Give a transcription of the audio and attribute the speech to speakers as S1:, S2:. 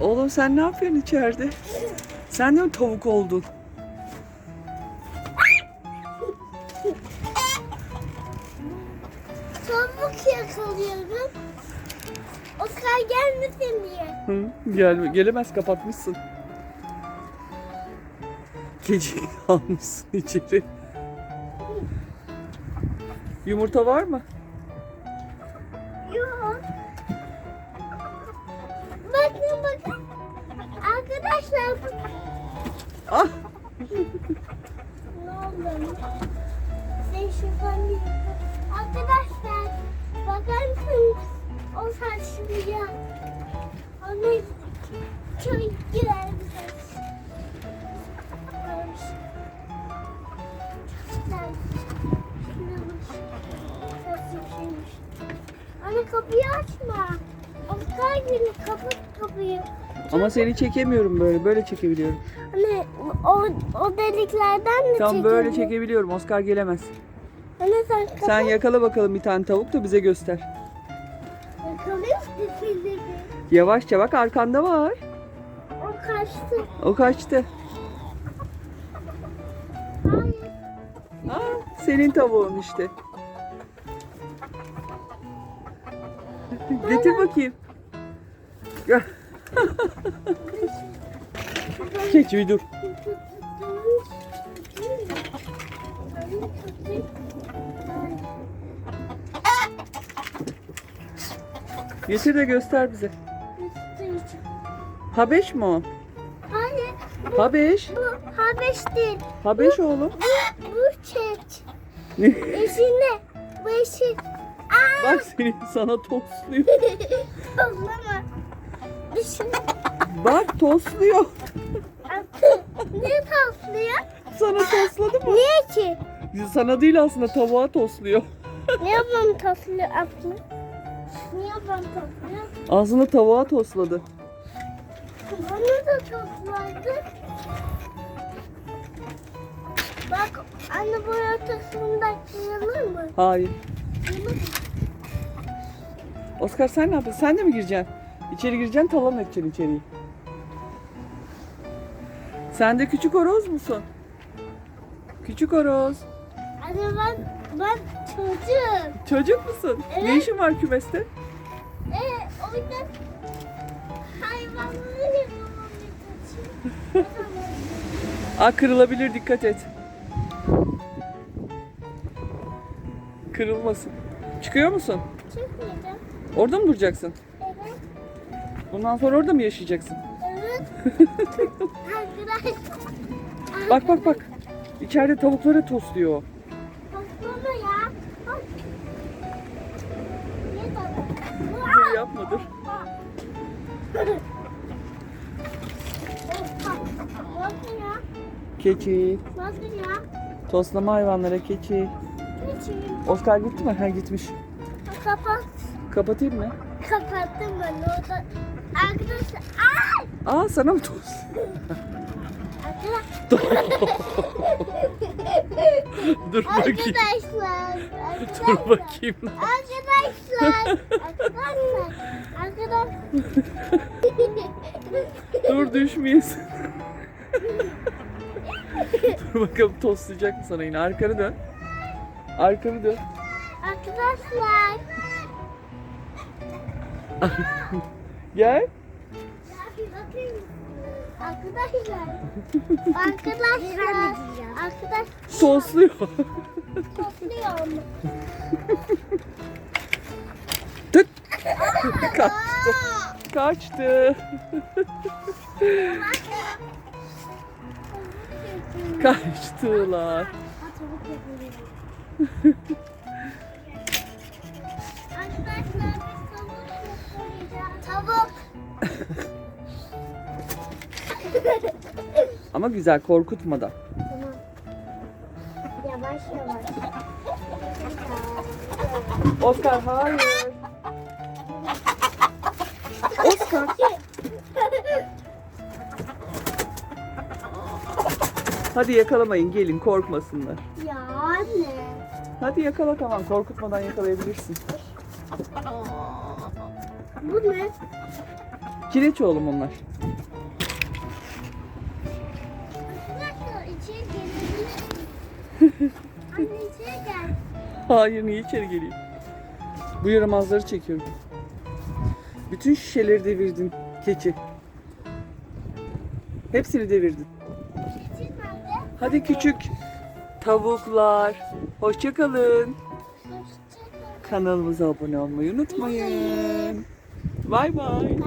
S1: Oğlum sen ne yapıyorsun içeride? Sen de mi tavuk oldun?
S2: Tavuk yakalıyorum. Oscar gelmesin diye.
S1: Hı, gel, gelemez kapatmışsın. Gece almışsın içeri. Yumurta var mı?
S2: Arkadaşlar
S1: Ah!
S2: ne oldu? Ben şuradan bir Arkadaşlar bakar mısınız? O saçlıya. Onu çok güzel bir saç. Anne kapıyı açma. Oscar gibi kapat kapıyı.
S1: Ama seni çekemiyorum böyle. Böyle çekebiliyorum.
S2: Anne o, o deliklerden mi
S1: Tam böyle çekebiliyorum. Oscar gelemez.
S2: Anne sen kapat.
S1: Sen yakala bakalım bir tane tavuk da bize göster.
S2: Yakalıyor musun?
S1: Yavaşça bak arkanda var.
S2: O kaçtı.
S1: O kaçtı.
S2: Hayır.
S1: Aa, senin tavuğun işte. Getir bakayım. Gel. Bir dur. Getir de göster bize. Habeş mi o?
S2: Hayır. Bu,
S1: Habeş.
S2: bu Habeş değil.
S1: Habeş oğlum.
S2: Bu, bu çek. Eşine. Bu eşin.
S1: Bak seni sana tosluyor.
S2: Toplama. Düşün.
S1: Bak tosluyor.
S2: ne toplıyor?
S1: Sana tosladı mı?
S2: Niye ki?
S1: Sana değil aslında tavuğa tosluyor.
S2: Niye bana topluyor aslında? Niye bana topluyor?
S1: Ağzını tavuğa tosladı.
S2: Bana da toplardı. Bak anne bu ortasında kıyılır mı?
S1: Hayır. Oscar sen ne yapıyorsun? Sen de mi gireceksin? İçeri gireceksin talan edeceksin içeriği. Sen de küçük horoz musun? Küçük horoz.
S2: Anne ben, ben çocuğum.
S1: Çocuk musun? Ne
S2: Evet.
S1: işin var kümeste?
S2: Ee, o yüzden hayvanları.
S1: Aa kırılabilir dikkat et. Kırılmasın. Çıkıyor musun?
S2: Çıkmayacağım.
S1: Orada mı duracaksın?
S2: Evet.
S1: Bundan sonra orada mı yaşayacaksın?
S2: Evet. Arkadaşlar.
S1: Bak bak bak. İçeride tavukları tosluyor. o.
S2: Toplama ya. Bak.
S1: Dur yapma dur. Keçi. Toslama hayvanlara keçi.
S2: Geçeyim.
S1: Oscar gitti mi? Ha gitmiş.
S2: Kapat.
S1: Kapatayım mı?
S2: Kapattım ben orada. Arkadaşlar. Ay!
S1: Aa sana mı?
S2: Arkadaşlar.
S1: dur bakayım.
S2: Arkadaşlar.
S1: Dur bakayım.
S2: Arkadaşlar. Arkadaşlar. Arkadaşlar.
S1: Dur düşmeyesin. dur bakalım toslayacak mı sana yine? Arkanı dön. Arkanı dön.
S2: Arkadaşlar.
S1: Gel.
S2: Arkadaşlar. Arkadaşlar. Arkadaş
S1: Tosluyor.
S2: topluyor mu?
S1: Tık. Kaçtı. Kaçtı. Kaçtılar.
S2: Arkadaşlar biz tavuk yapacağız. Tavuk.
S1: Ama güzel korkutmadan.
S2: Tamam. Yavaş yavaş.
S1: Oscar hayır. Oscar. Hadi yakalamayın gelin korkmasınlar.
S2: ya anne.
S1: Hadi yakala tamam korkutmadan yakalayabilirsin.
S2: Bu ne?
S1: Kireç oğlum onlar.
S2: Anne içeri gel.
S1: Hayır niye içeri geleyim? Bu yaramazları çekiyorum. Bütün şişeleri devirdin keçi. Hepsini devirdin. Hadi küçük tavuklar. Hoşça kalın. Kanalımıza abone olmayı unutmayın.
S2: Bay bay.